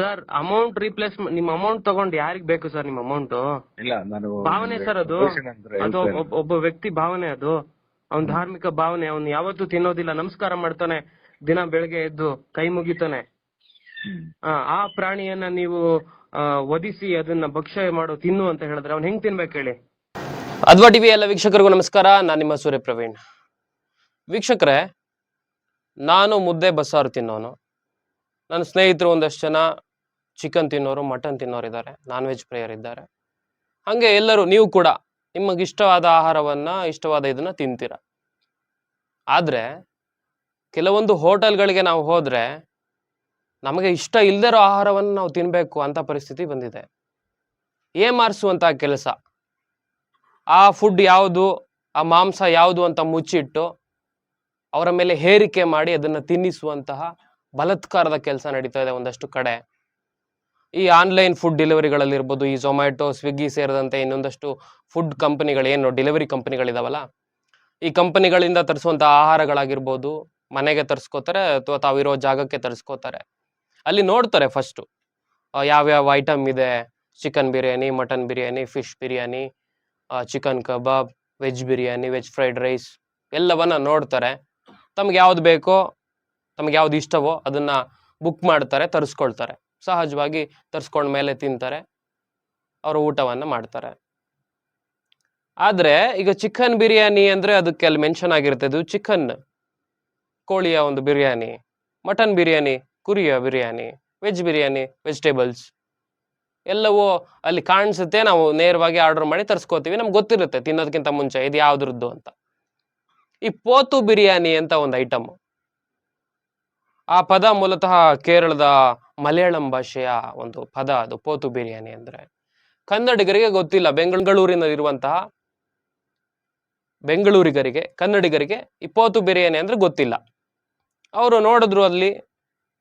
Sir amount replace ನಿಮ್ amount ತಗೊಂಡ್ ಯಾರಿಗ್ ಬೇಕು ಸರ್ ನಿಮ್ ಅಮೌಂಟ್ ಇಲ್ಲ ನಾನು ಭಾವನೆ ಸರ್ ಅದು. ಅದು ಒಬ್ಬ- ಒಬ್ಬ ವ್ಯಕ್ತಿ ಭಾವನೆ ಅದು. ಅವ್ನ್ ಧಾರ್ಮಿಕ ಭಾವನೆ ಅವ್ನ್ ಯಾವತ್ತೂ ತಿನ್ನೋದಿಲ್ಲ ನಮಸ್ಕಾರ ಮಾಡ್ತಾನೆ ದಿನ ಬೆಳಗ್ಗೆ ಎದ್ದು ಕೈ ಮುಗಿತಾನೆ. ಆ, ಆ ಪ್ರಾಣಿಯನ್ನ ನೀವು ಆ, ವಧಿಸಿ ಅದನ್ನ ಭಕ್ಷ್ಯ ಮಾಡು ತಿನ್ನು ಅಂತ ಹೇಳಿದ್ರೆ ಅವ್ನ್ ಹೆಂಗ್ ತಿನ್ಬೇಕು ಹೇಳಿ? ಅದ್ವಾ ಟಿವಿ ಎಲ್ಲ ವೀಕ್ಷಕರಿಗೂ ನಮಸ್ಕಾರ ನಾನು ನಿಮ್ಮ ಸೂರ್ಯ ಪ್ರವೀಣ್. ವೀಕ್ಷಕರೇ ನಾನು ಮುದ್ದೆ ಬಸ್ಸಾರು ತಿನ್ನೋನು. ನನ್ನ ಸ್ನೇಹಿತರು ಒಂದಷ್ಟು ಜನ ಚಿಕನ್ ತಿನ್ನೋರು ಮಟನ್ ತಿನ್ನೋರು ಇದ್ದಾರೆ ನಾನ್ ವೆಜ್ ಪ್ರೇಯರ್ ಇದ್ದಾರೆ. ಹಾಗೆ ಎಲ್ಲರೂ ನೀವು ಕೂಡ ನಿಮಗೆ ಇಷ್ಟವಾದ ಆಹಾರವನ್ನ, ಇಷ್ಟವಾದ ಇದನ್ನ ತಿಂತೀರ. ಆದ್ರೆ ಕೆಲವೊಂದು ಹೋಟೆಲ್ಗಳಿಗೆ ನಾವು ಹೋದ್ರೆ ನಮಗೆ ಇಷ್ಟ ಇಲ್ದಿರೋ ಆಹಾರವನ್ನು ನಾವು ತಿನ್ಬೇಕು ಅಂತ ಪರಿಸ್ಥಿತಿ ಬಂದಿದೆ. ಏಮಾರಿಸುವಂತ ಕೆಲಸ. ಆ ಫುಡ್ ಯಾವುದು, ಆ ಮಾಂಸ ಯಾವುದು ಅಂತ ಮುಚ್ಚಿಟ್ಟು ಅವರ ಮೇಲೆ ಹೇರಿಕೆ ಮಾಡಿ ಅದನ್ನ ತಿನ್ನಿಸುವಂತಹ ಬಲತ್ಕಾರದ ಕೆಲಸ ನಡೀತಾ ಇದೆ ಒಂದಷ್ಟು ಕಡೆ. ಈ ಆನ್ಲೈನ್ ಫುಡ್ ಡೆಲಿವರಿಗಳಲ್ಲಿರ್ಬೋದು, ಈ ಝೊಮ್ಯಾಟೊ ಸ್ವಿಗ್ಗಿ ಸೇರಿದಂತೆ ಇನ್ನೊಂದಷ್ಟು ಫುಡ್ ಕಂಪನಿಗಳು ಏನು ಡೆಲಿವರಿ ಕಂಪನಿಗಳಿದಾವಲ್ಲ? ಈ ಕಂಪನಿಗಳಿಂದ ತರಿಸುವಂಥ ಆಹಾರಗಳಾಗಿರ್ಬೋದು, ಮನೆಗೆ ತರಿಸ್ಕೋತಾರೆ ಅಥವಾ ತಾವಿರೋ ಜಾಗಕ್ಕೆ ತರಿಸ್ಕೋತಾರೆ. ಅಲ್ಲಿ ನೋಡ್ತಾರೆ ಫಸ್ಟು ಯಾವ್ಯಾವ ಐಟಮ್ ಇದೆ? Chicken biryani, mutton biryani, fish biryani chicken kebab, veg biryani, veg fried rice ಎಲ್ಲವನ್ನ ನೋಡ್ತಾರೆ. ತಮ್ಗೆ ಯಾವ್ದು ಬೇಕೋ, ತಮಗೆ ಯಾವ್ದು ಇಷ್ಟವೋ ಅದನ್ನ ಬುಕ್ ಮಾಡ್ತಾರೆ, ತರಿಸ್ಕೊಳ್ತಾರೆ. ಸಹಜವಾಗಿ ತರಿಸ್ಕೊಂಡ ಮೇಲೆ ತಿಂತಾರೆ. ಅವರು ಊಟವನ್ನು ಮಾಡ್ತಾರೆ. ಆದರೆ ಈಗ ಚಿಕನ್ ಬಿರಿಯಾನಿ ಅಂದರೆ ಅದಕ್ಕೆ ಅಲ್ಲಿ ಮೆನ್ಷನ್ ಆಗಿರುತ್ತೆ ಇದು ಚಿಕನ್ ಕೋಳಿಯ ಒಂದು ಬಿರಿಯಾನಿ, ಮಟನ್ ಬಿರಿಯಾನಿ, ಕುರಿಯ ಬಿರಿಯಾನಿ ವೆಜ್ ಬಿರಿಯಾನಿ ವೆಜಿಟೇಬಲ್ಸ್ ಎಲ್ಲವೂ ಅಲ್ಲಿ ಕಾಣಿಸುತ್ತೆ. ನಾವು ನೇರವಾಗಿ ಆರ್ಡರ್ ಮಾಡಿ ತರಿಸ್ಕೋತೀವಿ. ನಮ್ಗೆ ಗೊತ್ತಿರುತ್ತೆ ತಿನ್ನೋದಕ್ಕಿಂತ ಮುಂಚೆ ಇದು ಯಾವ್ದ್ರದ್ದು ಅಂತ. ಈ ಪೋತು ಬಿರಿಯಾನಿ ಅಂತ ಒಂದು ಐಟಮ್ ಆ ಪದ ಮೂಲತಃ ಕೇರಳದ ಮಲಯಾಳಂ ಭಾಷೆಯ ಒಂದು ಪದ, ಅದು ಪೋತು ಬಿರಿಯಾನಿ ಅಂದ್ರೆ. ಕನ್ನಡಿಗರಿಗೆ ಗೊತ್ತಿಲ್ಲ, ಬೆಂಗಳೂರಿನಲ್ಲಿರುವಂತಹ ಬೆಂಗಳೂರಿಗರಿಗೆ, ಕನ್ನಡಿಗರಿಗೆ ಈ ಪೋತು ಬಿರಿಯಾನಿ ಅಂದ್ರೆ ಗೊತ್ತಿಲ್ಲ. ಅವರು ನೋಡಿದ್ರು ಅಲ್ಲಿ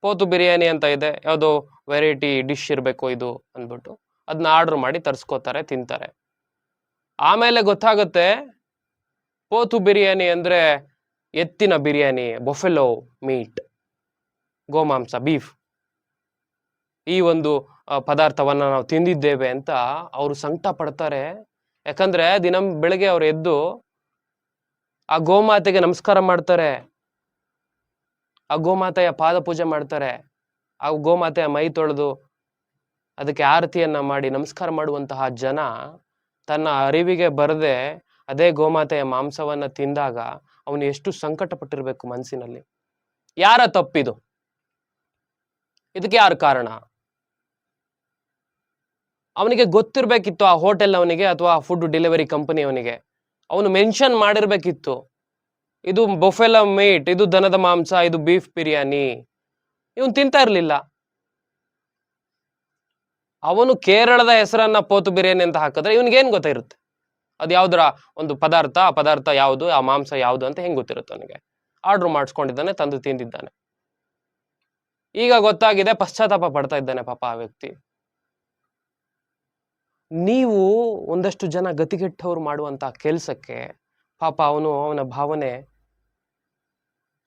ಪೋತು ಬಿರಿಯಾನಿ ಅಂತ ಇದೆ, ಯಾವುದೋ ವೆರೈಟಿ ಡಿಶ್ ಇರಬೇಕು ಇದು ಅಂದ್ಬಿಟ್ಟು. ಅದನ್ನ ಆರ್ಡರ್ ಮಾಡಿ ತರಿಸ್ಕೋತಾರೆ, ತಿಂತಾರೆ. ಆಮೇಲೆ ಗೊತ್ತಾಗುತ್ತೆ, ಪೋತು ಬಿರಿಯಾನಿ ಅಂದ್ರೆ ಎತ್ತಿನ ಬಿರಿಯಾನಿ, ಬೊಫೆಲೋ ಮೀಟ್, ಗೋಮಾಂಸ ಬೀಫ್ ಈ ಒಂದು ಪದಾರ್ಥವನ್ನ ನಾವು ತಿಂದಿದ್ದೇವೆ ಅಂತ ಅವರು ಸಂಕಟ ಪಡ್ತಾರೆ. ಯಾಕಂದ್ರೆ ದಿನ ಬೆಳಗ್ಗೆ ಅವ್ರು ಎದ್ದು ಆ ಗೋಮಾತೆಗೆ ನಮಸ್ಕಾರ ಮಾಡ್ತಾರೆ. ಆ ಗೋಮಾತೆಯ ಪಾದ ಪೂಜೆ ಮಾಡ್ತಾರೆ. ಆ ಗೋಮಾತೆಯ ಮೈ ತೊಳೆದು ಅದಕ್ಕೆ ಆರತಿಯನ್ನ ಮಾಡಿ ನಮಸ್ಕಾರ ಮಾಡುವಂತಹ ಜನ ತನ್ನ ಅರಿವಿಗೆ ಬರದೆ ಅದೇ ಗೋಮಾತೆಯ ಮಾಂಸವನ್ನ ತಿಂದಾಗ ಅವನು ಎಷ್ಟು ಸಂಕಟ ಪಟ್ಟಿರ್ಬೇಕು ಮನಸ್ಸಿನಲ್ಲಿ. ಯಾರ ತಪ್ಪಿದು? ಇದಕ್ಕೆ ಯಾರು ಕಾರಣ? ಅವನಿಗೆ ಗೊತ್ತಿರಬೇಕಿತ್ತು ಆ ಹೋಟೆಲ್ ಅವನಿಗೆ ಅಥವಾ ಫುಡ್ ಡೆಲಿವರಿ ಕಂಪನಿ ಅವನಿಗೆ. ಅವನು ಮೆನ್ಷನ್ ಮಾಡಿರಬೇಕಿತ್ತು. ಇದು ಬೊಫೆಲ ಮೀಟ್ ಇದು ದನದ ಮಾಂಸ, ಇದು ಬೀಫ್ ಬಿರಿಯಾನಿ. ಇವನು ತಿಂತಾ ಇರಲಿಲ್ಲ. ಅವನು ಕೇರಳದ ಹೆಸರನ್ನ ಪೋತು ಬಿರಿಯಾನಿ ಅಂತ ಹಾಕಿದ್ರೆ ಇವನಿಗೇನು ಗೊತ್ತಿರುತ್ತೆ? ಅದು ಯಾವ್ದರ ಒಂದು ಪದಾರ್ಥ, ಆ ಪದಾರ್ಥ ಯಾವುದು, ಆ ಮಾಂಸ ಯಾವುದು ಅಂತ ಹೆಂಗೆ ಗೊತ್ತಿರುತ್ತೆ ಅವನಿಗೆ? ಆರ್ಡರ್ ಮಾಡಿಸ್ಕೊಂಡಿದ್ದಾನೆ, ತಂದು ತಿಂದಿದ್ದಾನೆ. ಈಗ ಗೊತ್ತಾಗಿದೆ, ಪಶ್ಚಾತ್ತಾಪ ಪಡ್ತಾ ಇದ್ದಾನೆ ಪಾಪ ಆ ವ್ಯಕ್ತಿ. ನೀವು ಒಂದಷ್ಟು ಜನ ಗತಿಗೆಟ್ಟವ್ರು ಮಾಡುವಂತ ಕೆಲಸಕ್ಕೆ ಪಾಪ ಅವನು ಅವನ ಭಾವನೆ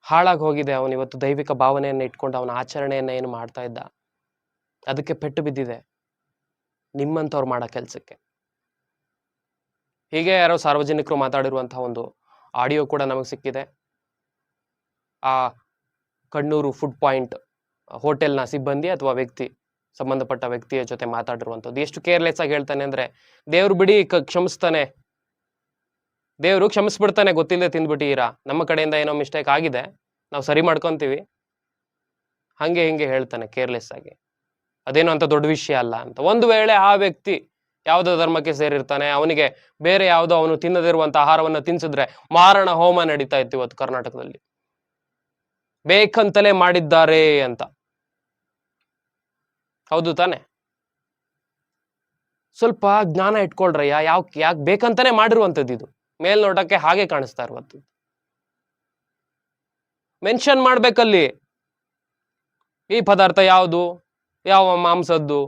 ಹಾಳಾಗಿ ಹೋಗಿದೆ. ಅವನು ಇವತ್ತು ದೈವಿಕ ಭಾವನೆಯನ್ನು ಇಟ್ಕೊಂಡು ಅವನ ಆಚರಣೆಯನ್ನ ಏನು ಮಾಡ್ತಾ ಇದ್ದ? ಅದಕ್ಕೆ ಪೆಟ್ಟು ಬಿದ್ದಿದೆ. ನಿಮ್ಮಂಥವ್ರು ಮಾಡೋ ಕೆಲಸಕ್ಕೆ. ಹೀಗೆ ಯಾರೋ ಸಾರ್ವಜನಿಕರು ಮಾತಾಡಿರುವಂತಹ ಒಂದು ಆಡಿಯೋ ಕೂಡ ನಮಗೆ ಸಿಕ್ಕಿದೆ. ಆ ಕಣ್ಣೂರು ಫುಡ್ ಪಾಯಿಂಟ್ ಹೋಟೆಲ್ನ ಸಿಬ್ಬಂದಿ ಅಥವಾ ವ್ಯಕ್ತಿ ಸಂಬಂಧಪಟ್ಟ ವ್ಯಕ್ತಿಯ ಜೊತೆ ಮಾತಾಡಿರುವಂಥದ್ದು. ಎಷ್ಟು ಕೇರ್ಲೆಸ್ ಆಗಿ ಹೇಳ್ತಾನೆ ಅಂದ್ರೆ, ದೇವ್ರು ಬಿಡಿ ಕ್ಷಮಿಸ್ತಾನೆ. ದೇವರು ಕ್ಷಮಿಸ್ಬಿಡ್ತಾನೆ ಗೊತ್ತಿಲ್ಲದೆ ತಿಂದ್ಬಿಟ್ಟಿರಾ ನಮ್ಮ ಕಡೆಯಿಂದ ಏನೋ ಮಿಸ್ಟೇಕ್ ಆಗಿದೆ, ನಾವು ಸರಿ ಮಾಡ್ಕೊಂತೀವಿ. ಹಂಗೆ ಹಿಂಗೆ ಹೇಳ್ತಾನೆ ಕೇರ್ಲೆಸ್ ಆಗಿ. ಅದೇನು ಅಂತ ದೊಡ್ಡ ವಿಷಯ ಅಲ್ಲ ಅಂತ. ಒಂದು ವೇಳೆ ಆ ವ್ಯಕ್ತಿ ಯಾವುದೋ ಧರ್ಮಕ್ಕೆ ಸೇರಿರ್ತಾನೆ, ಅವನಿಗೆ ಬೇರೆ ಯಾವುದೋ ಅವನು ತಿನ್ನದಿರುವಂತ ಆಹಾರವನ್ನು ತಿನ್ಸಿದ್ರೆ ಮಾರಣ ಹೋಮ ನಡೀತಾ ಇತ್ತು ಇವತ್ತು ಕರ್ನಾಟಕದಲ್ಲಿ. ಬೇಕಂತಲೇ ಮಾಡಿದ್ದಾರೆ ಅಂತ. ಹೌದು ತಾನೆ. ಸ್ವಲ್ಪ ಜ್ಞಾನ ಇಟ್ಕೊಳ್ರಯ್ಯ ಯಾವ ಯಾಕೆ ಬೇಕಂತಾನೆ ಮಾಡಿರುವಂಥದ್ದು ಇದು. ಮೇಲ್ನೋಟಕ್ಕೆ ಹಾಗೆ ಕಾಣಿಸ್ತಾ ಇರುವಂಥದ್ದು. ಮೆನ್ಷನ್ ಮಾಡ್ಬೇಕಲ್ಲಿ. ಈ ಪದಾರ್ಥ ಯಾವುದು? ಯಾವ ಮಾಂಸದ್ದು?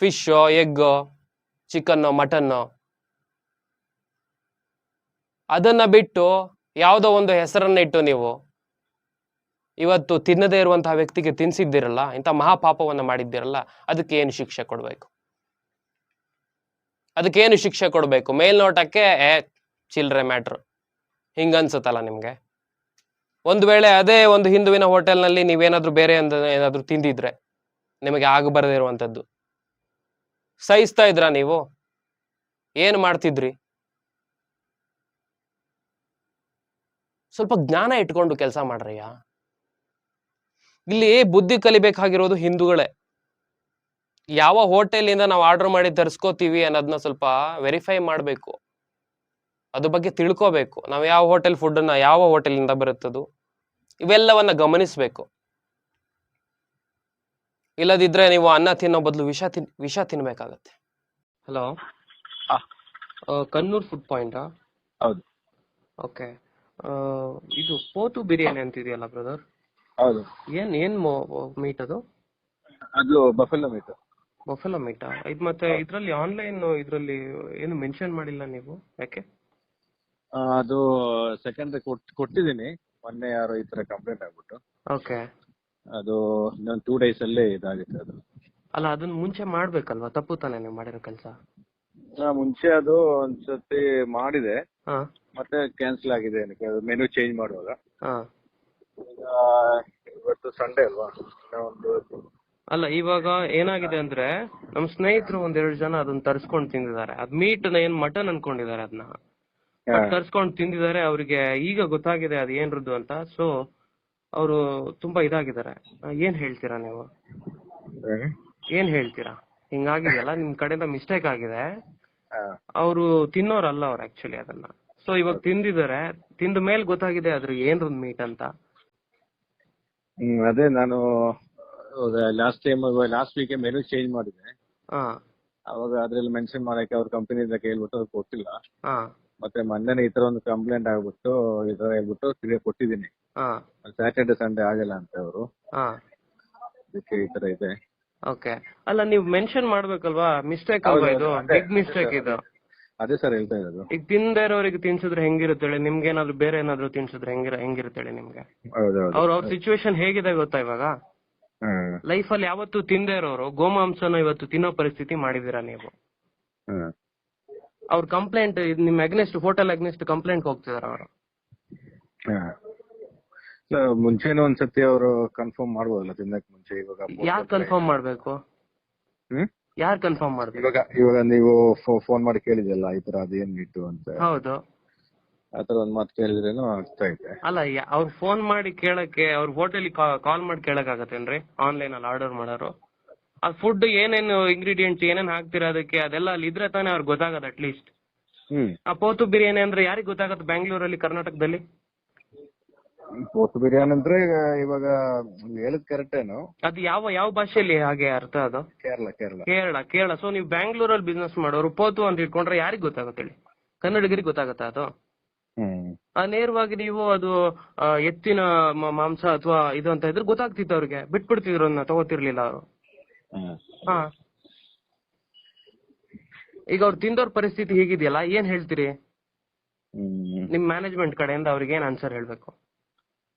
ಫಿಶ್ಶೋ ಎಗ್ ಚಿಕನ್ ಮಟನ್ ಅದನ್ನ ಬಿಟ್ಟು ಯಾವುದೋ ಒಂದು ಹೆಸರನ್ನ ಇಟ್ಟು ನೀವು ಇವತ್ತು ತಿನ್ನದೇ ಇರುವಂತಹ ವ್ಯಕ್ತಿಗೆ ತಿನ್ಸಿದ್ದೀರಲ್ಲ, ಇಂಥ ಮಹಾಪಾಪವನ್ನು ಮಾಡಿದ್ದೀರಲ್ಲ, ಅದಕ್ಕೆ ಏನು ಶಿಕ್ಷೆ ಕೊಡಬೇಕು? ಅದಕ್ಕೇನು ಶಿಕ್ಷೆ ಕೊಡಬೇಕು? ಮೇಲ್ನೋಟಕ್ಕೆ, ಏ, ಚಿಲ್ರೆ ಮ್ಯಾಟ್ರ್. ಹಿಂಗನ್ಸುತ್ತಲ್ಲ ನಿಮ್ಗೆ? ಒಂದು ವೇಳೆ ಅದೇ ಒಂದು ಹಿಂದುವಿನ ಹೋಟೆಲ್ನಲ್ಲಿ ನೀವೇನಾದ್ರೂ ಬೇರೆ ಒಂದು ಏನಾದ್ರೂ ತಿಂದಿದ್ರೆ, ನಿಮಗೆ ಆಗಬಾರದೇ ಇರುವಂಥದ್ದು. ಸಹಿಸ್ತಾ ಇದ್ರಾ ನೀವು? ಏನು ಮಾಡ್ತಿದ್ರಿ? ಸ್ವಲ್ಪ ಜ್ಞಾನ ಇಟ್ಕೊಂಡು ಕೆಲಸ ಮಾಡ್ರಯ್ಯ ಇಲ್ಲಿ ಬುದ್ಧಿ ಕಲಿಬೇಕಾಗಿರೋದು ಹಿಂದೂಗಳೇ. ಯಾವ ಹೋಟೆಲಿಂದ ನಾವು ಆರ್ಡರ್ ಮಾಡಿ ತರಿಸ್ಕೋತೀವಿ ಅನ್ನೋದನ್ನ ಸ್ವಲ್ಪ ವೆರಿಫೈ ಮಾಡಬೇಕು. ಅದ್ರ ಬಗ್ಗೆ ತಿಳ್ಕೋಬೇಕು. ನಾವು ಯಾವ ಹೋಟೆಲ್ ಫುಡ್ಡನ್ನ ಯಾವ ಹೋಟೆಲಿಂದ ಬರುತ್ತದು? ಇವೆಲ್ಲವನ್ನ ಗಮನಿಸಬೇಕು. ಇಲ್ಲದಿದ್ರೆ ನೀವು ಅನ್ನ ತಿನ್ನೋ ಬದಲು ವಿಷ ತಿನ್ ವಿಷ ತಿನ್ಬೇಕಾಗತ್ತೆ. ಹಲೋ. ಕನ್ನೂರ್ ಫುಡ್ ಪಾಯಿಂಟ್ ಹೌದು. ಓಕೆ ಇದು ಪೋತು ಬಿರಿಯಾನಿ ಅಂತಿದೆಯಲ್ಲ ಬ್ರದರ್ ಹೌದು. ಏನ್ ಏನ್ ಮೀಟ್ ಅದು? ಅದು ಬಫೆಲೋ ಮೀಟ್ ಬಫೆಲೋ ಮೀಟಾ ಇದು ಮತ್ತೆ ಇದ್ರಲ್ಲಿ ಆನ್ಲೈನ್ ಇದ್ರಲ್ಲಿ ಏನು ಮೆನ್ಷನ್ ಮಾಡಿಲ್ಲ ನೀವು? ಯಾಕೆ? ಅದು ಸೆಕೆಂಡ್ ಕೊಟ್ ಕೊಟ್ಟಿದ್ದೀನಿ. ಮೊನ್ನೆ ಯಾರು ಈ ತರ ಕಂಪ್ಲೇಂಟ್ ಆಗ್ಬಿಟ್ಟು. ಓಕೆ ಅದು ಇನ್ನೊಂದು ಟೂ ಡೇಸ್ ಅಲ್ಲೇ ಇದಾಗುತ್ತೆ ಅದು. ಅಲ್ಲ ಅದನ್ನ ಮುಂಚೆ ಮಾಡ್ಬೇಕಲ್ವಾ? ತಪ್ಪು ತಾನೇ ನೀವು ಮಾಡಿರೋ ಕೆಲಸ? ನಾ ಮುಂಚೆ ಅದು ಒಂದ್ಸತಿ ಮಾಡಿದೆ. ಹಾ. ಮತ್ತೆ ಕ್ಯಾನ್ಸಲ್ ಆಗಿದೆ ಮೆನು ಚೇಂಜ್ ಮಾಡುವಾಗ. ಹಾ. ಈಗ ಇವತ್ತು ಸಂಡೇ ಅಲ್ವಾ? ಇನ್ನೂ ಒಂದು ಅಲ್ಲ ಇವಾಗ ಏನಾಗಿದೆ ಅಂದ್ರೆ ನಮ್ ಸ್ನೇಹಿತರು ಒಂದೆರಡು ಜನ ಅದನ್ನ ತರ್ಸ್ಕೊಂಡ್ ತಿಂದಿದ್ದಾರೆ. ಅದ್ ಮೀಟ್ ಏನ್ ಮಟನ್ ಅನ್ಕೊಂಡಿದ್ದಾರೆ ಅದನ್ನ ಹಾ. ತರ್ಸ್ಕೊಂಡ್ ತಿಂದಿದ್ದಾರೆ ಅವ್ರಿಗೆ ಈಗ ಗೊತ್ತಾಗಿದೆ ಅದ್ ಏನ್ರದ್ದು ಅಂತ. ಸೊ ಅವರು ತುಂಬಾ ಇದಾಗಿದ್ದಾರೆ. ಆ, ಏನ್ ಹೇಳ್ತೀರಾ ನೀವು. ಏನ್? ಹೇಳ್ತೀರಾ? ಹಿಂಗಾಗಿದೆಯಲ್ಲ ನಿಮ್ ಕಡೆಯಿಂದ ಮಿಸ್ಟೇಕ್ ಆಗಿದೆ. ಹಾ. ಅವರು ತಿನ್ನೋರಲ್ಲ ಅವ್ರು ಆಕ್ಚುಲಿ ಅದನ್ನ. ಸೊ ಇವಾಗ ತಿಂದಿದ್ದಾರೆ. ತಿಂದ ಮೇಲೆ ಗೊತ್ತಾಗಿದೆ ಅದ್ರ ಏನ್ರದ್ ಮೀಟ್ ಅಂತ. ಹ್ಮ್ ಅದೇ ನಾನು last time last week menu change ಮಾಡಿದೆ. ಹಾ. ಅವಾಗ ಅದ್ರಲ್ಲಿ ಮೆನ್ಷನ್ ಮಾಡಕ್ಕೆ ಅವ್ರ ಇಂದ ಕೇಳ್ಬಿಟ್ಟು ಅವ್ರು ಕೊಟ್ಟಿಲ್ಲ. ಹಾ. ಮತ್ತೆ ಮೊನ್ನೆನೆ ಈ ತರ ಒಂದು ಕಂಪ್ಲೇಂಟ್ ಆಗ್ಬಿಟ್ಟು ಈ ತರ ಹೇಳ್ಬಿಟ್ಟು ತಿರ್ಗಿ ಕೊಟ್ಟಿದ್ದೀನಿ. ಹಾ. ಸ್ಯಾಟರ್ಡೆ ಸಂಡೇ ಆಗಲ್ಲ ಅಂತ ಅವರು. ಹಾ. ಅದಕ್ಕೆ ಈ ತರ ಇದೆ. ಓಕೆ ಅಲ್ಲ ನೀವು ಮೆನ್ಷನ್ ಮಾಡ್ಬೇಕಲ್ವಾ? ಮಿಸ್ಟೇಕ್ ಅಲ್ವಾ ಇದು? ಅದೇ, ಬಿಗ್ ಮಿಸ್ಟೇಕ್ ಇದು. ಅದೇ ಸರ್ ಹೇಳ್ತಾ ಇರೋದು. ಈಗ ತಿಂದೇ ಇರೋರಿಗೆ ತಿನ್ಸಿದ್ರೆ ಹೆಂಗಿರುತ್ತೆ ಹೇಳಿ? ನಿಮ್ಗೆ ಏನಾದ್ರು ಬೇರೆ ಏನಾದ್ರು ತಿನ್ಸಿದ್ರೆ ಹೆಂಗಿರ ಹೆಂಗಿರುತ್ತೆ ಹೇಳಿ ನಿಮ್ಗೆ? ಹೌದೌದು ಅವ್ರ ಅವ್ರ ಸಿಚುವೇಶನ್ ಹೇಗಿದೆ ಗೊತ್ತಾ ಇವಾಗ? ಹ್ಮ್ ಲೈಫ್ ಅಲ್ಲಿ ಯಾವತ್ತು ತಿಂದೇ ಇರೋರು ಗೋಮಾಂಸನ ಇವತ್ತು ತಿನ್ನೋ ಪರಿಸ್ಥಿತಿ ಮಾಡಿದೀರಾ ನೀವು? ಹ್ಮ್ ಅವ್ರ ಕಂಪ್ಲೇಂಟ್ ನಿಮ್ ಅಗ್ನೆಸ್ಟ್ ಹೋಟೆಲ್ ಅಗ್ನೆಸ್ಟ್ ಕಂಪ್ಲೇಂಟ್ ಹೋಗ್ತಿದಾರ ಅವರು. So, ಮುಂಚೆನೂ ಒಂದ್ಸತಿ ಅವರು ಕನ್ಫರ್ಮ್ ಮಾಡ್ಬೋದಲ್ಲ ತಿನ್ನಕ್ ಮುಂಚೆ ಇವಾಗ? ಯಾರ್ ಕನ್ಫರ್ಮ್ ಮಾಡ್ಬೇಕು? ಹ್ಮ್? ಯಾರ್ ಕನ್ಫರ್ಮ್ ಮಾಡಿದ್ರು ಇವಾಗ ಇವಾಗ ನೀವು ಫೋನ್ ಮಾಡಿ ಕೇಳಿದಲ್ಲ ಈ ತರ ಅದೇನ್ ಇಟ್ಟು ಅಂತ. ಹೌದು. ಆತರ ಒಂದ್ ಮಾತು ಕೇಳಿದ್ರೇನು ಆಗ್ತಾ ಇದೆ ಅಲ್ಲ ಅವ್ರು ಫೋನ್ ಮಾಡಿ ಕೇಳಕ್ಕೆ ಅವ್ರ ಹೋಟೆಲ್ ಕಾಲ್ ಮಾಡಿ ಕೇಳಕ್ ಆಗತ್ತೇನ್ರಿ ಆನ್ಲೈನ್ ಅಲ್ಲಿ ಆರ್ಡರ್ ಮಾಡೋರು. ಆ ಫುಡ್ ಏನೇನು ಇಂಗ್ರೀಡಿಯೆಂಟ್ಸ್ ಏನೇನ್ ಹಾಕ್ತಿರ ಅದಕ್ಕೆ ಅದೆಲ್ಲ ಅಲ್ಲಿ ಇದ್ರೆ ತಾನೇ ಅವ್ರಿಗೆ ಗೊತ್ತಾಗದ ಅಟ್ ಲೀಸ್ಟ್ ಆ ಪೋತು ಬಿರಿಯಾನಿ ಅಂದ್ರೆ ಯಾರಿಗೆ ಗೊತ್ತಾಗತ್ತೆ ಬ್ಯಾಂಗ್ಳೂರಲ್ಲಿ ಕರ್ನಾಟಕದಲ್ಲಿ? ಬಿರಿಯಾನಿ ಅಂದ್ರೆ ಈಗ ಇವಾಗ ನೀವ್ ಹೇಳಿದ್ ಕರೆಕ್ಟ್ ಏನು? ಅದು ಯಾವ ಯಾವ ಭಾಷೆಯಲ್ಲಿ ಹಾಗೆ ಅರ್ಥ ಅದು? ಕೇರಳ ಕೇರಳ. ಕೇರಳ ಕೇರಳ. ಸೊ ನೀವು ಬ್ಯಾಂಗ್ಳೂರಲ್ಲಿ ಬಿಸ್ನೆಸ್ ಮಾಡೋರು ಪೋತು ಅಂತ ಇಟ್ಕೊಂಡ್ರೆ ಯಾರಿಗ್ ಗೊತ್ತಾಗುತ್ತೆ ಹೇಳಿ? ಕನ್ನಡಿಗರಿಗೆ ಗೊತ್ತಾಗತ್ತಾ ಅದು? ಹ್ಮ್. ಆ ನೇರವಾಗಿ ನೀವು ಅದು ಎತ್ತಿನ ಮಾಂಸ ಅಥವಾ ಇದು ಅಂತ ಇದ್ರೆ ಗೊತ್ತಾಗ್ತಿತ್ತು ಅವ್ರಿಗೆ. ಬಿಟ್ಬಿಡ್ತಿದ್ರು ಅದನ್ನ ತಗೋತಿರ್ಲಿಲ್ಲ ಅವರು. ಹಾ. ಈಗ ಅವ್ರು ತಿಂದವ್ರ ಪರಿಸ್ಥಿತಿ ಹೀಗಿದೆಯಲ್ಲ ಏನ್ ಹೇಳ್ತೀರಿ? ನಿಮ್ ಮ್ಯಾನೇಜ್ಮೆಂಟ್ ಕಡೆಯಿಂದ ಅವ್ರಿಗೆ ಏನ್ ಆನ್ಸರ್ ಹೇಳ್ಬೇಕು?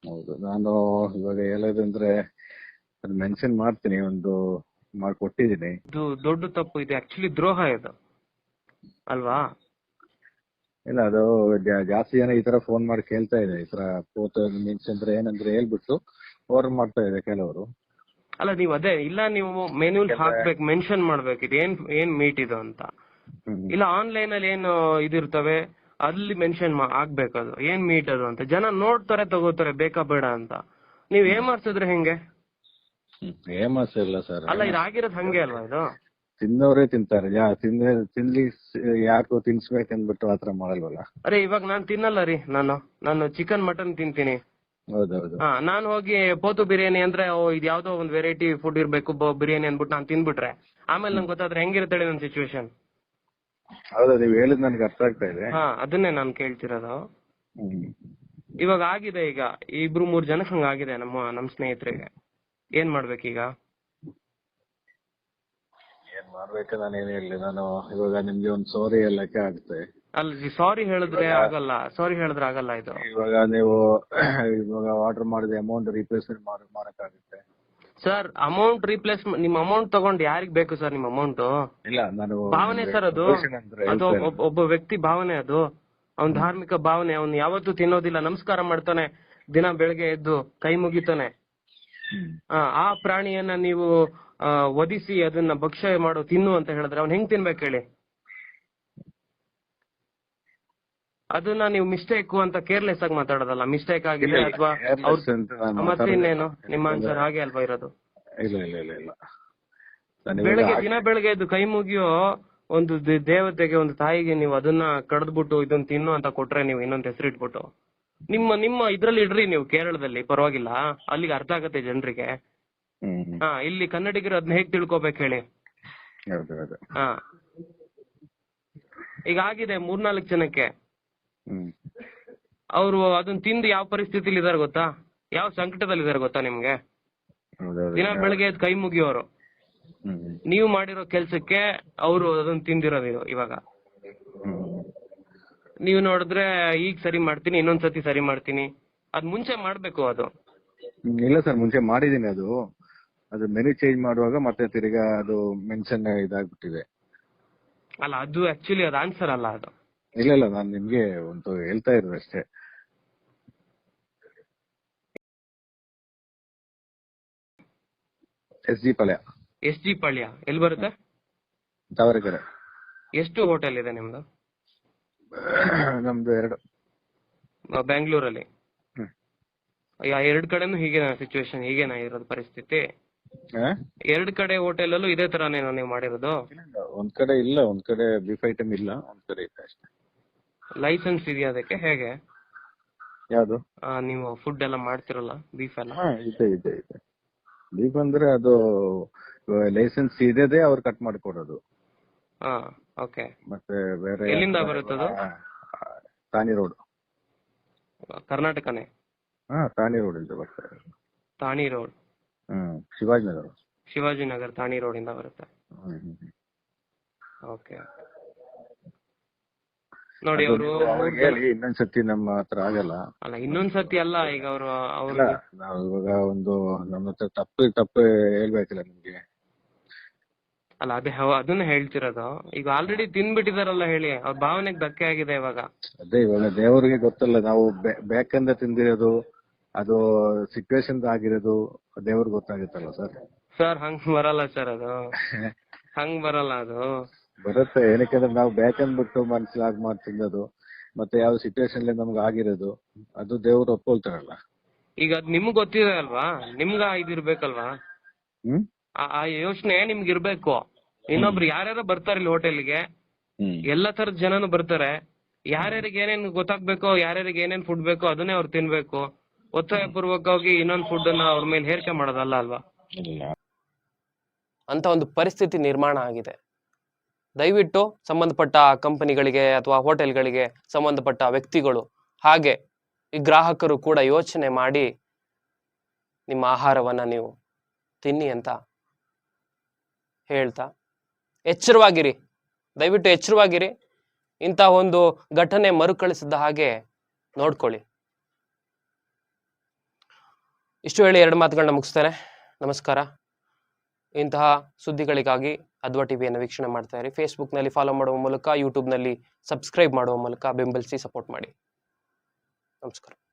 ಹೌದು. ನಾನು ಇವಾಗ ಹೇಳೋದಂದ್ರೆ ಅದು ಮೆನ್ಷನ್ ಮಾಡ್ತೀನಿ ಒಂದು ಮಾಡ್ಕೊಟ್ಟಿದ್ದೀನಿ ಇದು ದೊಡ್ಡ ತಪ್ಪು ಇದು. ಆಕ್ಚುಲಿ ದ್ರೋಹ ಇದು. ಅಲ್ವಾ? ಇಲ್ಲ ಅದು ಜಾ- ಜಾಸ್ತಿ ಜನ ಈ ತರ ಫೋನ್ ಮಾಡಿ ಕೇಳ್ತಾ ಇದೆ ಈ ತರ ಪೋತ ಮೀನ್ಸ್ ಅಂದ್ರೆ ಏನಂದ್ರೆ ಹೇಳ್ಬಿಟ್ಟು ಓವರ್ ಮಾಡ್ತಾ ಇದೆ ಕೆಲವರು. ಅಲ್ಲ ನೀವು ಅದೇ ಇಲ್ಲ ನೀವು ಮೆನ್ಯೂಲ್ ಹಾಕ್ಬೇಕು ಮೆನ್ಷನ್ ಮಾಡ್ಬೇಕು. ಇದು ಏನ್ ಏನ್ ಮೀಟ್ ಇದು ಅಂತ? ಇಲ್ಲ ಆನ್ಲೈನ್ ಅಲ್ಲಿ ಏನು ಇದಿರ್ತವೆ? ಅಲ್ಲಿ ಮೆನ್ಷನ್ ಆಗ್ಬೇಕು ಅದು ಏನ್ ಮೀಟ್ ಅದು ಅಂತ. ಜನ ನೋಡ್ತಾರೆ ತಗೋತಾರೆ ಬೇಕಾ ಬೇಡ ಅಂತ. ನೀವ್ ಏಮಾರ್ಸಿದ್ರೆ ಹೆಂಗೆ? ಇಲ್ಲ ಸರ್. ಅಲ್ಲ ಇದು ಆಗಿರೋದು ಹಂಗೆ ಅಲ್ವಾ ಇದು? ತಿನ್ನೋರೇ ತಿಂತಾರೆ. ಯಾ ತಿನ್ನ ತಿನ್ಲಿ ಯಾಕೋ ತಿನ್ಸ್ಬೇಕಂದ್ಬಿಟ್ಟು ಆತರ ಮಾಡಲ್ವಲ್ಲ? ಅರೆ ಇವಾಗ ನಾನ್ ತಿನ್ನಲ್ಲ ರೀ ನಾನು. ನಾನು ಚಿಕನ್ ಮಟನ್ ತಿಂತೀನಿ. ಹೌದೌದು. ಹಾ ನಾನ್ ಹೋಗಿ ಪೋತು ಬಿರಿಯಾನಿ ಅಂದ್ರೆ ಓ ಇದು ಯಾವ್ದೋ ಒಂದ್ ವೆರೈಟಿ ಫುಡ್ ಇರ್ಬೇಕು ಬಿರಿಯಾನಿ ಅಂದ್ಬಿಟ್ಟು ನಾನ್ ತಿನ್ಬಿಟ್ರೆ. ಆಮೇಲೆ ನಂಗೆ ಗೊತ್ತಾದ್ರೆ ಹೆಂಗಿರುತ್ತೆ ಹೇಳಿ ನನ್ನ ಸಿಚುವೇಶನ್ ಹೌದು ನೀವ್ ಹೇಳಿದ್ ನನಗೆ ಅರ್ಥ ಆಗ್ತಾ ಇದೆ. ಹಾ ಅದನ್ನೇ ನಾನ್ ಕೇಳ್ತಿರೋದು. ಹ್ಮ್. ಇವಾಗ ಆಗಿದೆ ಈಗ ಇಬ್ರು ಮೂರ್ ಜನಕ್ಕೆ ಹಂಗಾಗಿದೆ ನಮ್ಮ ನಮ್ ಸ್ನೇಹಿತರಿಗೆ. ಏನ್ ಮಾಡ್ಬೇಕೀಗ ಏನ್ ಮಾಡ್ಬೇಕು ನಾನು ಏನ್ ಹೇಳಿ ನಾನು ಇವಾಗ ನಿಮ್ಗೆ ಒಂದು ಸಾರಿ ಹೇಳಕ್ಕೆ ಆಗುತ್ತೆ ಅಲ್ಲಿ ಸಾರಿ ಹೇಳಿದ್ರೆ ಆಗಲ್ಲ ಸಾರಿ ಹೇಳಿದ್ರೆ ಆಗಲ್ಲ ಇದು. ಇವಾಗ ನೀವು ಇವಾಗ ಆರ್ಡರ್ ಮಾಡಿದ ಅಮೌಂಟ್ ರಿಪ್ಲೇಸ್ಮೆಂಟ್ ಮಾಡಕ್ಕಾಗುತ್ತೆ. ಸರ್ ಅಮೌಂಟ್ ರೀಪ್ಲೇಸ್ ನಿಮ್ ಅಮೌಂಟ್ ತಗೊಂಡ್ ಯಾರಿಗ್ ಬೇಕು ಸರ್ ನಿಮ್ ಅಮೌಂಟ್ ಇಲ್ಲ ನಾನು ಭಾವನೆ ಸರ್ ಅದು. ಅದು ಒಬ್ಬ- ಒಬ್ಬ ವ್ಯಕ್ತಿ ಭಾವನೆ ಅದು. ಅವ್ನ್ ಧಾರ್ಮಿಕ ಭಾವನೆ ಅವ್ನ್ ಯಾವತ್ತೂ ತಿನ್ನೋದಿಲ್ಲ ನಮಸ್ಕಾರ ಮಾಡ್ತಾನೆ ದಿನ ಬೆಳಗ್ಗೆ ಎದ್ದು ಕೈ ಮುಗಿತಾನೆ. ಆ, ಆ ಪ್ರಾಣಿಯನ್ನ ನೀವು ಆ, ವಧಿಸಿ ಅದನ್ನ ಭಕ್ಷ್ಯ ಮಾಡು ತಿನ್ನು ಅಂತ ಹೇಳಿದ್ರೆ ಅವ್ನ್ ಹೆಂಗ್ ತಿನ್ಬೇಕು ಹೇಳಿ? ಅದನ್ನ ನೀವು ಮಿಸ್ಟೇಕ್ ಅಂತ ಕೇರ್ಲೆಸ್ ಆಗಿ ಮಾತಾಡೋದಲ್ಲ. ಮಿಸ್ಟೇಕ್ ಆಗಿದೆ ಇಲ್ಲ, ಅಥವಾ careless ಅಂತ ನಾನು ಮತ್ತೆ ಇನ್ನೇನು? ನಿಮ್ಮ ಆನ್ಸರ್ ಹಾಗೆ ಅಲ್ವಾ ಇರೋದು? ಇಲ್ಲ ಇಲ್ಲ ಇಲ್ಲ ಇಲ್ಲ. ನಾನು ಇವಾಗ ಬೆಳಗ್ಗೆ ದಿನ ಬೆಳಗ್ಗೆ ಎದ್ದು ಕೈ ಮುಗಿಯೋ ಒಂದು ದೇ- ದೇವತೆಗೆ ಒಂದು ತಾಯಿಗೆ ನೀವು ಅದನ್ನ ಕಡ್ದ್ಬಿಟ್ಟು ಇದನ್ನ ತಿನ್ನು ಅಂತ ಕೊಟ್ರೆ ನೀವು ಇನ್ನೊಂದ್ ಹೆಸರಿಟ್ಬಿಟ್ಟು ನಿಮ್ಮ ನಿಮ್ಮ ಇದ್ರಲ್ಲಿ ಇಡ್ರಿ ನೀವು ಕೇರಳದಲ್ಲಿ ಪರವಾಗಿಲ್ಲ. ಅಲ್ಲಿಗೆ ಅರ್ಥ ಆಗತ್ತೆ ಜನರಿಗೆ. ಹ್ಮ್. ಹ್ಮ್. ಹಾ ಇಲ್ಲಿ ಕನ್ನಡಿಗರು ಅದನ್ನ ಹೇಗ್ ತಿಳ್ಕೊಬೇಕು ಹೇಳಿ? ಹೌದು ಹೌದು. ಹಾ. ಈಗ ಆಗಿದೆ ಮೂರ್ನಾಲ್ಕು ಜನಕ್ಕೆ. ಅವರು ಅದನ್ನ ತಿಂದು ಯಾವ ಪರಿಸ್ಥಿತಿಲಿ ಇದಾರೆ ಗೊತ್ತಾ? ಯಾವ ಸಂಕಟದಲ್ಲಿ ಇದಾರೆ ಗೊತ್ತಾ ನಿಮ್ಗೆ? ದಿನ ಬೆಳಗ್ಗೆ ಎದ್ದು ಕೈ ಮುಗಿಯೋರು. ನೀವು ಮಾಡಿರೋ ಕೆಲ್ಸಕ್ಕೆ ಅವರು ಅದನ್ನ ತಿಂದಿರೋದು ಇವಾಗ. ನೀವು ನೋಡಿದ್ರೆ ಈಗ ಸರಿ ಮಾಡ್ತೀನಿ ಇನ್ನೊಂದ್ಸತಿ ಸರಿ ಮಾಡ್ತೀನಿ. ಅದ್ ಮುಂಚೆ ಮಾಡ್ಬೇಕು ಅದು. ಇಲ್ಲ ಸರ್ ಮುಂಚೆ ಮಾಡಿದೀನಿ ಅದು. ಅದು ಮೆನು ಚೇಂಜ್ ಮಾಡುವಾಗ ಮತ್ತೆ ತಿರ್ಗಾ ಅದು ಮೆನ್ಷನ್ ಇದಾಗ್ಬಿಟ್ಟಿದೆ. ಅಲ್ಲ ಅದು ಆಕ್ಚುಲಿ ಅದು ಆನ್ಸರ್ ಅಲ್ಲ ಅದು. ಇಲ್ಲ ಇಲ್ಲ ನಾನು ನಿಮ್ಗೆ ಒಂದು ಹೇಳ್ತಾ ಇರೋದು ಅಷ್ಟೇ. S G Palya. S G Palya. ಎಲ್ಲಿ ಬರುತ್ತೆ? ದಾವಣಗೆರೆ. ಎಷ್ಟು ಹೋಟೆಲ್ ಇದೆ ನಿಮ್ದು? ನಮ್ದು ಎರಡು. ಬೆಂಗಳೂರಲ್ಲಿ ಬ್ಯಾಂಗ್ಳೂರಲ್ಲಿ. ಹ್ಮ್. ಎರಡ್ ಕಡೆನೂ ಹೀಗೇನಾ ಸಿಚುವೇಶನ್ ಹೀಗೇನಾ ಇರೋದು ಪರಿಸ್ಥಿತಿ? ಆ? ಎರಡ್ ಕಡೆ ಹೋಟೆಲ್ ಅಲ್ಲೂ ಇದೇ ತರಾನೇನಾ ನೀವು ಮಾಡಿರೋದು? ಇಲ್ಲ, ಒಂದ್ ಕಡೆ ಇಲ್ಲ ಒಂದ್ ಕಡೆ ಬೀಫ್ ಐಟಮ್ ಇಲ್ಲ ಒಂದ್ ಕಡೆ ಇದೆ ಅಷ್ಟೇ. ಲೈಸೆನ್ಸ್ ಇದೆಯಾ ಅದಕ್ಕೆ? ಹೇಗೆ? ಯಾವುದು? ಆ, ನೀವು ಫುಡ್ ಎಲ್ಲ ಮಾಡ್ತಿರಲ್ಲ ಬೀಫ್ ಎಲ್ಲ? ಹಾ ಇದೆ ಇದೆ ಇದೆ. ಬೀಫ್ ಅಂದ್ರೆ ಅದು ಲೈಸೆನ್ಸ್ ಇದೇದೇ ಅವ್ರು ಕಟ್ ಮಾಡಿಕೊಡೋದು. ಹಾ ಓಕೆ ಮತ್ತೆ ಬೇರೆ ಎಲ್ಲಿಂದ ಬರುತ್ತೆ ಅದು? ಆ, ತಾನಿ ರೋಡ್ ಕರ್ನಾಟಕನೇ? ಹಾ ತಾನಿ ರೋಡ್ ಇಂದ ಬರ್ತಾರೆ ತಾಣಿ ರೋಡ್ ಹ್ಮ್ ಶಿವಾಜಿನಗರ. ಶಿವಾಜಿನಗರ್ ತಾಣಿ ರೋಡ್ ಇಂದ ಬರುತ್ತೆ. ಹ್ಮ್, ಹ್ಮ್, ಹ್ಮ್. ಓಕೆ ನೋಡಿ ಅವರು ಇನ್ನೊಂದ್ಸತಿ ನಮ್ಮ ಹತ್ರ ಆಗಲ್ಲ. ಅಲ್ಲ ಇನ್ನೊಂದ್ಸತಿ ಅಲ್ಲ ಈಗ ಅವರು ಅವ್ರು ನಾವು ಇವಾಗ ಒಂದು ನಮ್ಮ ಹತ್ರ ತಪ್ಪು ತಪ್ಪು ಹೇಳ್ಬೇಕಿಲ್ಲ ನಿಮ್ಗೆ. ಅಲ್ಲ ಅದೇ ಹವ- ಅದನ್ನ ಹೇಳ್ತಿರೋದು. ಈಗ ಆಲ್ರೆಡಿ ತಿನ್ಬಿಟ್ಟಿದಾರಲ್ಲ ಹೇಳಿ ಅವ್ರ ಭಾವನೆಗೆ ಧಕ್ಕೆ ಆಗಿದೆ ಇವಾಗ. ಅದೇ ಇವಾಗ ದೇವರಿಗೆ ಗೊತ್ತಲ್ಲ ನಾವು ಬೇಕಂದ ತಿಂದಿರೋದು ಅದು ಸಿಚುವೇಶನ್ ಆಗಿರೋದು ದೇವ್ರಿಗೆ ಗೊತ್ತಾಗುತ್ತಲ್ಲ ಸರ್. ಸರ್ ಹಂಗ್ ಬರಲ್ಲ ಸರ್ ಅದು. ಹಂಗ್ ಬರಲ್ಲ ಅದು. ಬರುತ್ತೆ. ಏನಕ್ಕಂದ್ರೆ ನಾವು ಬೇಕಂದ್ಬಿಟ್ಟು ಮನ್ಸಿಲಾಗ್ ಮಾಡಿ ತಿನ್ನೋದು ಮತ್ತೆ ಯಾವ ಸಿಚುವೇಶನ್ ನಮ್ಗೆ ಆಗಿರೋದು ಅದು ದೇವ್ರು ಒಪ್ಕೊಳ್ತಾರಲ್ಲ. ಈಗ ಅದ್ ನಿಮ್ಗ್ ಗೊತ್ತಿದೆ ಅಲ್ವಾ? ನಿಮ್ಗ ಇದಿರ್ಬೇಕಲ್ವಾ ಹ್ಮ್? ಆ- ಆ ಯೋಚನೆ ನಿಮ್ಗ್ ಇರ್ಬೇಕು. ಇನ್ನೊಬ್ರು ಯಾರ್ಯಾರೋ ಬರ್ತಾರೆ ಇಲ್ಲಿ ಹೋಟೆಲ್ಗೆ ಗೆ ಎಲ್ಲಾ ತರದ ಜನನು ಬರ್ತಾರೆ. ಯಾರ್ಯಾರಿಗೆ ಏನೇನ್ ಗೊತ್ತಾಗ್ಬೇಕು ಯಾರ್ಯಾರಿಗೆ ಏನೇನ್ ಫುಡ್ ಬೇಕೋ ಅದನ್ನೇ ಅವ್ರು ತಿನ್ಬೇಕು. ಒತ್ತಾಯ ಪೂರ್ವಕವಾಗಿ ಇನ್ನೊಂದ್ ಫುಡ್ ಅನ್ನ ಅವ್ರ ಮೇಲೆ ಹೇರಿಕೆ ಮಾಡೋದಲ್ಲ ಅಲ್ವಾ? ಇಲ್ಲ. ಅಂತ ಒಂದು ಪರಿಸ್ಥಿತಿ ನಿರ್ಮಾಣ ಆಗಿದೆ. ದಯವಿಟ್ಟು ಸಂಬಂಧಪಟ್ಟ ಕಂಪನಿಗಳಿಗೆ ಅಥವಾ ಹೋಟೆಲ್ಗಳಿಗೆ ಸಂಬಂಧಪಟ್ಟ ವ್ಯಕ್ತಿಗಳು ಹಾಗೆ ಈ ಗ್ರಾಹಕರು ಕೂಡ ಯೋಚನೆ ಮಾಡಿ ನಿಮ್ಮ ಆಹಾರವನ್ನು ನೀವು ತಿನ್ನಿ ಅಂತ ಹೇಳ್ತಾ ಎಚ್ಚರವಾಗಿರಿ. ದಯವಿಟ್ಟು ಎಚ್ಚರವಾಗಿರಿ. ಇಂಥ ಒಂದು ಘಟನೆ ಮರುಕಳಿಸಿದ ಹಾಗೆ ನೋಡ್ಕೊಳ್ಳಿ. ಇಷ್ಟು ಹೇಳಿ ಎರಡು ಮಾತುಗಳನ್ನ ಮುಗಿಸ್ತೇನೆ. ನಮಸ್ಕಾರ. ಇಂತಹ ಸುದ್ದಿಗಳಿಗಾಗಿ ಅದ್ವಾ ಟಿವಿಯನ್ನು ವೀಕ್ಷಣೆ ಮಾಡ್ತಾ ಇರಿ. ಫೇಸ್ಬುಕ್ನಲ್ಲಿ ಫಾಲೋ ಮಾಡುವ ಮೂಲಕ ಯೂಟ್ಯೂಬ್ನಲ್ಲಿ ಸಬ್ಸ್ಕ್ರೈಬ್ ಮಾಡುವ ಮೂಲಕ ಬೆಂಬಲಿಸಿ ಸಪೋರ್ಟ್ ಮಾಡಿ. ನಮಸ್ಕಾರ.